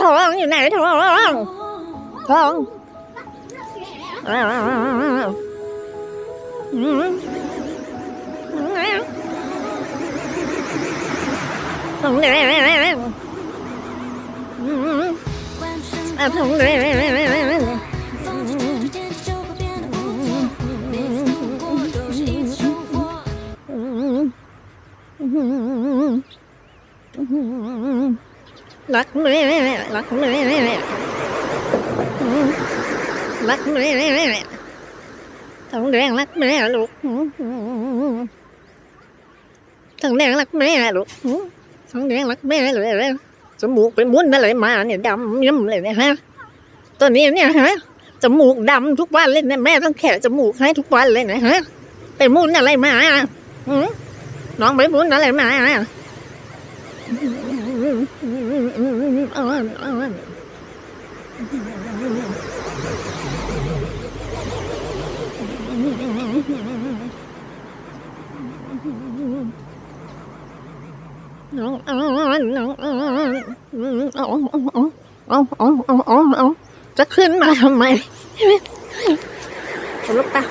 ทองแดงทองแรักแม่รักแม่รักแม่ทองแดงรักแม่ลูกทองแดงรักแม่ลูกทองแดงรักแม่เลยเลยจมูกเป็นมุ้นอะไรมาเนี่ยดำยิ่มเลยนี่ยฮะตอนนี้เนี่ยฮะจมูกดำทุกวันเลยนี่ยแม่ต้องแขะจมูกให้ทุกวันเลยนะฮะไปมุ้นอะไรมาหือ น้องไปมุ้นอะไรมาน้องอ่อนน้องอ่อนเอาเอาเอาเอาเอาเอาเอาจะขึ้นมาทำไมรู้ปะ